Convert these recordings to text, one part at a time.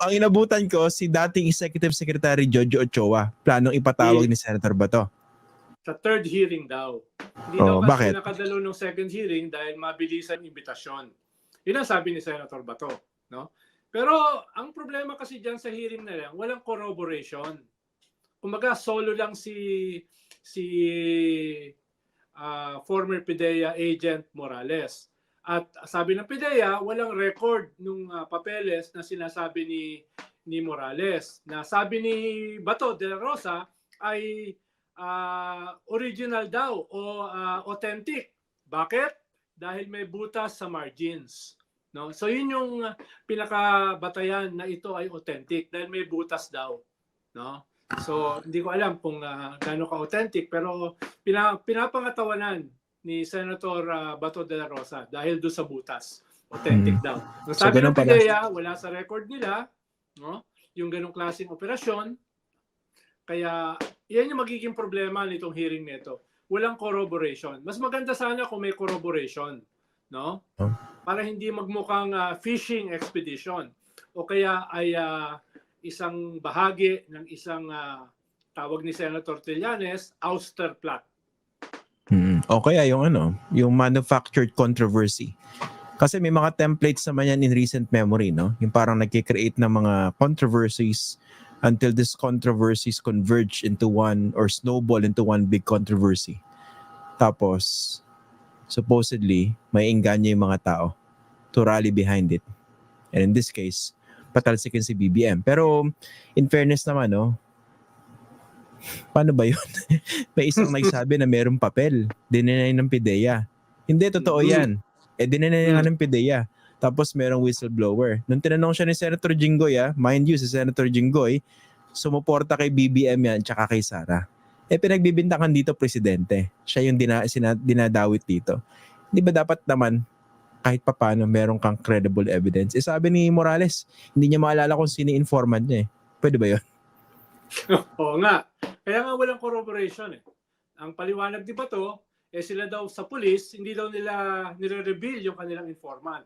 ang inabutan ko si dating Executive Secretary Jojo Ochoa. Planong ipatawag ni Senator Bato. Sa third hearing daw. Hindi Oh, daw bakit? nakadalo ng second hearing dahil mabilisan imbitasyon. Yun ang sabi ni Senator Bato. No? Pero ang problema kasi dyan sa hearing na lang, walang corroboration. Kumbaga, solo lang si si ah, former PIDEA agent Morales. At sabi ng PIDEA, walang record nung ah, papeles na sinasabi ni ni Morales. Na sabi ni Bato de la Rosa ay ah, original daw o ah, authentic. Bakit? Dahil may butas sa margins. No? So yun yung pinakabatayan na ito ay authentic dahil may butas daw. No? So hindi ko alam kung uh, gaano ka-authentic pero pina, pinapangatawanan ni Senator ah, Bato de la Rosa dahil do sa butas. Authentic Mm. daw. Ang So, sabi ganun ng. PIDEA, wala sa record nila, no? yung ganong klaseng operasyon. Kaya yan yung magiging problema nitong hearing nito. Walang corroboration. Mas maganda sana kung may corroboration, no? Oh. Para hindi magmukhang ah, fishing expedition o kaya ay ah, isang bahagi ng isang ah, tawag ni Senator Trillanes, ouster plot. O kaya yung ano, yung manufactured controversy. Kasi may mga templates naman yan in recent memory, no? Yung parang nagkikreate ng mga controversies until these controversies converge into one or snowball into one big controversy. Tapos, supposedly, may engganyo yung mga tao to rally behind it. And in this case, patalsikin si BBM. Pero, in fairness naman, no? Paano ba yun? may isang nagsabi na merong papel. Dininay ng PIDEA. Hindi, totoo yan. Eh, dininay nga ng PIDEA. Tapos merong whistleblower. Nung tinanong siya ni Senator Jinggoy, ah, mind you, si Senator Jinggoy, sumuporta kay BBM yan, tsaka kay Sara. Eh, pinagbibintangan dito, presidente. Siya yung dina, sina, dinadawit dito. Di ba dapat naman, kahit papano, meron kang credible evidence. Eh, sabi ni Morales, hindi niya maalala kung sino informant niya eh. Pwede ba yun? Oo nga. Kaya nga walang corroboration eh. Ang paliwanag di ba to, eh sila daw sa pulis, hindi daw nila nire-reveal yung kanilang informant.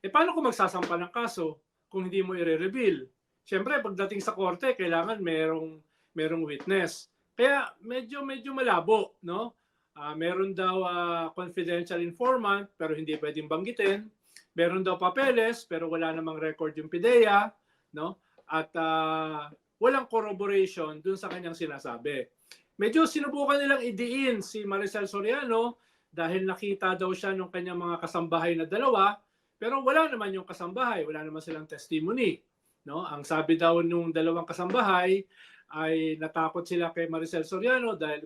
Eh paano kung magsasampa ng kaso kung hindi mo i-reveal? Siyempre, pagdating sa korte, kailangan merong, merong witness. Kaya medyo medyo malabo, no? Ah, meron daw ah, confidential informant pero hindi pwedeng banggitin. Meron daw papeles pero wala namang record yung PIDEA, no? At ah, walang corroboration dun sa kanyang sinasabi. Medyo sinubukan nilang idiin si Maricel Soriano dahil nakita daw siya nung kanyang mga kasambahay na dalawa, pero wala naman yung kasambahay, wala naman silang testimony. No? Ang sabi daw nung dalawang kasambahay ay natakot sila kay Maricel Soriano dahil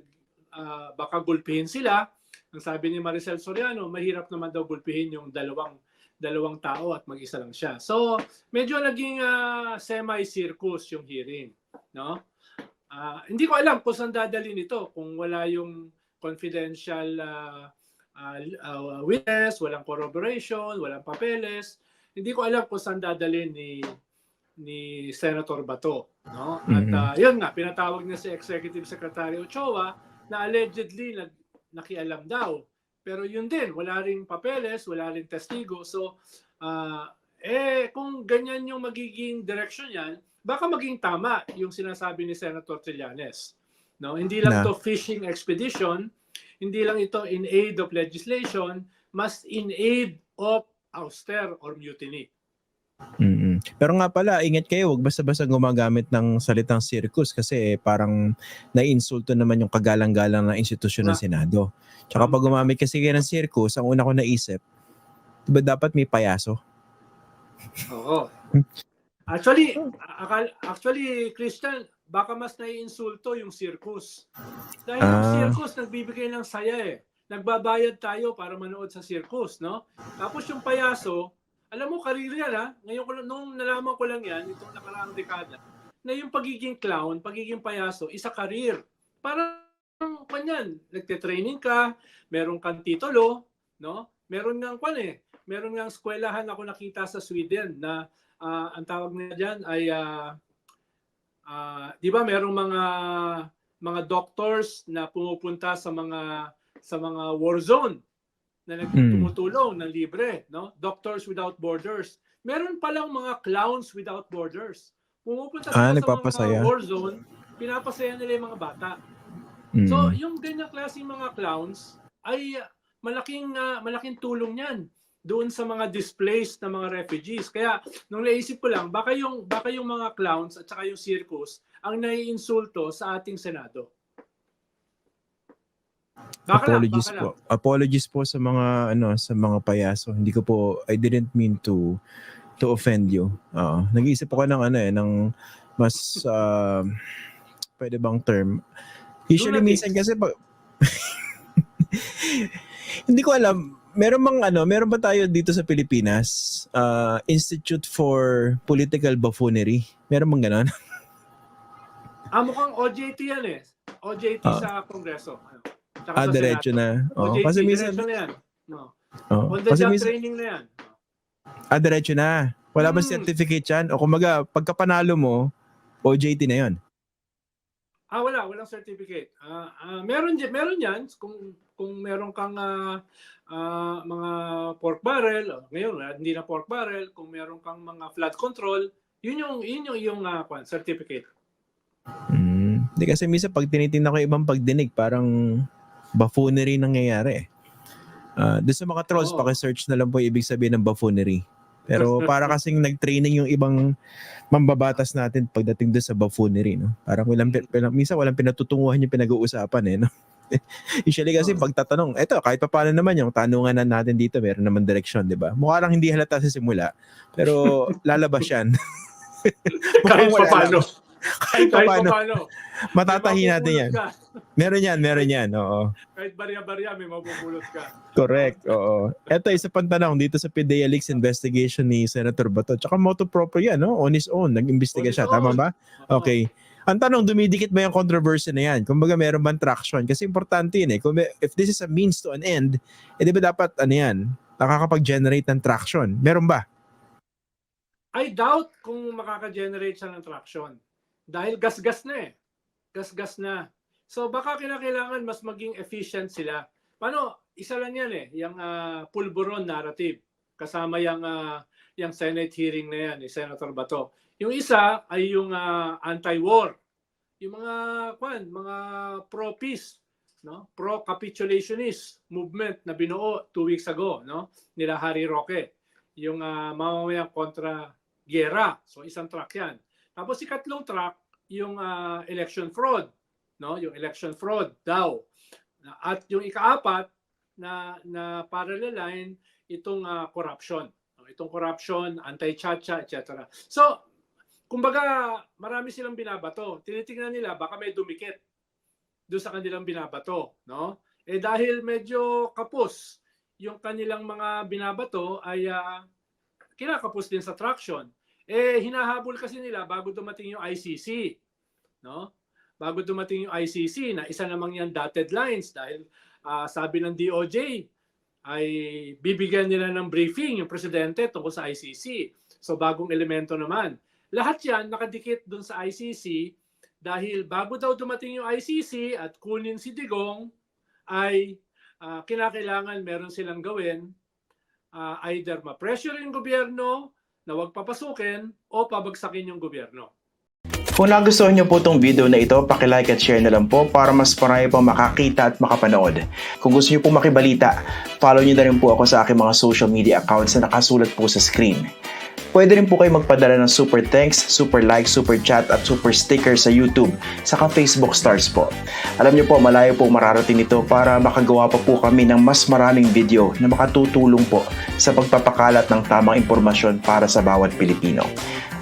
ah, baka gulpihin sila. Ang sabi ni Maricel Soriano, mahirap naman daw gulpihin yung dalawang dalawang tao at mag-isa lang siya. So, medyo naging ah, semi-circus yung hearing, no? Ah, hindi ko alam kung saan dadalhin ito kung wala yung confidential ah, ah, ah, witness, walang corroboration, walang papeles. Hindi ko alam kung saan dadalhin ni ni Senator Bato, no? At Mhm. ah, yun nga, pinatawag niya si Executive Secretary Ochoa na allegedly nag, nakialam daw. Pero yun din, wala ring papeles, wala ring testigo. So, ah, eh, kung ganyan yung magiging direction yan, baka maging tama yung sinasabi ni Senator Trillanes. No? Hindi lang to fishing expedition, hindi lang ito in aid of legislation, mas in aid of ouster or mutiny. mm Pero nga pala, ingat kayo, wag basta-basta gumagamit ng salitang circus kasi parang naiinsulto naman yung kagalang-galang ng institusyon ng Ah. Senado. Tsaka pag gumamit kasi kayo ng circus, ang una ko naisip, di ba dapat may payaso? Oo. Actually, akal, actually, Christian, baka mas naiinsulto yung circus. Dahil yung Ah. circus nagbibigay ng saya eh. Nagbabayad tayo para manood sa circus, no? Tapos yung payaso, alam mo, karir yan ha. Ngayon, ko nung nalaman ko lang yan, itong nakaraang dekada, na yung pagiging clown, pagiging payaso, isa karir. Parang, kanyan, nagte-training ka, meron kang titulo, no? Meron nga kwan eh, meron nga eskwelahan ako nakita sa Sweden na ah, ang tawag nila diyan ay ah, ah, 'di ba merong mga mga doctors na pumupunta sa mga sa mga war zone na Mm. nagtumutulong ng libre, no? Doctors Without Borders. Meron palang mga Clowns Without Borders. Pumupunta Ah, sa mga war zone, pinapasaya nila yung mga bata. Mm. So, yung ganyang klaseng mga clowns ay malaking uh, malaking tulong 'yan doon sa mga displaced na mga refugees. Kaya nung naisip ko lang, baka yung baka yung mga clowns at saka yung circus ang naiinsulto sa ating Senado. Baka lang, Apologies baka po. lang. Apologies po sa mga ano sa mga payaso. Hindi ko po I didn't mean to to offend you. Oo. Nag-iisip ako ng ano eh ng mas uh, pwede bang term. Usually minsan kasi pag hindi ko alam meron bang ano, meron ba tayo dito sa Pilipinas uh, Institute for Political Buffoonery? Meron bang ganon? Ah, mukhang OJT yan eh. OJT Ah. sa Kongreso. Tsaka Ah, diretso na. OJT, kasi minsan na yan. No. oo, On the kasi job minsan training na yan. Ah, diretso na. Wala ba Hmm. certificate yan? O kumaga, pagka panalo mo, OJT na yon. Ah, wala, walang certificate. Ah, ah, meron meron 'yan kung kung meron kang ah, ah, mga pork barrel, oh, ngayon wala, hindi na pork barrel, kung meron kang mga flood control, yun yung yun yung yung kwan, certificate. Mm. Hindi kasi minsan pag tinitingnan ko ibang pagdinig, parang buffoonery nangyayari. Uh, doon sa mga trolls, Oo. paki-search na lang po ibig sabihin ng buffoonery. Pero para kasing nag-training yung ibang mambabatas natin pagdating doon sa buffoonery. No? Parang walang, walang, minsan walang pinatutunguhan yung pinag-uusapan. Eh, no? Usually kasi Oo. pagtatanong, eto kahit pa paano naman yung tanungan na natin dito, meron naman direksyon, di ba? Mukha lang hindi halata sa simula, pero lalabas yan. Kahit pa paano. Kahit pa paano. Matatahi natin yan. ka. Meron yan, meron yan. Oo. Kahit barya-barya, may mapupulot ka. Correct. Oo. Ito, isa pang tanong dito sa PDEA Leaks investigation ni Senator Bato. Tsaka moto proprio yan, no? On his own. Nag-imbestiga siya. Tama ba? Okay. Ang tanong, dumidikit ba yung controversy na yan? Kumbaga, meron bang traction? Kasi importante yun eh. Kung if this is a means to an end, eh di ba dapat, ano yan, nakakapag-generate ng traction? Meron ba? I doubt kung makaka-generate siya ng traction. Dahil gas-gas na eh. Gas-gas na. So baka kinakailangan mas maging efficient sila. Paano? Isa lang yan eh. Yung ah, pulburon narrative. Kasama yung, ah, yung Senate hearing na yan ni Senator Bato. Yung isa ay yung ah, anti-war. Yung mga, kwan, mga pro-peace no pro capitulationist movement na binuo two weeks ago no nila Harry Roque yung uh, mamamayang kontra gera. So isang track 'yan. Tapos si katlong track yung ah, election fraud, no? Yung election fraud daw. At yung ikaapat na na parallel line itong ah, corruption. Itong corruption, anti-chacha, etc. So kumbaga marami silang binabato. Tinitingnan nila baka may dumikit doon sa kanilang binabato, no? Eh dahil medyo kapos yung kanilang mga binabato ay ah, kinakapos din sa traction. Eh, hinahabol kasi nila bago dumating yung ICC. No? Bago dumating yung ICC na isa namang yan dotted lines dahil ah, sabi ng DOJ ay bibigyan nila ng briefing yung presidente tungkol sa ICC. So bagong elemento naman. Lahat yan nakadikit dun sa ICC dahil bago daw dumating yung ICC at kunin si Digong ay ah, kinakailangan meron silang gawin uh, either ma-pressure yung gobyerno na huwag papasukin o pabagsakin yung gobyerno. Kung nagustuhan niyo po itong video na ito, pakilike at share na lang po para mas marami pang makakita at makapanood. Kung gusto niyo po makibalita, follow niyo na rin po ako sa aking mga social media accounts na nakasulat po sa screen. Pwede rin po kayo magpadala ng super thanks, super like, super chat at super sticker sa YouTube, saka Facebook stars po. Alam niyo po, malayo po mararating ito para makagawa pa po kami ng mas maraming video na makatutulong po sa pagpapakalat ng tamang impormasyon para sa bawat Pilipino.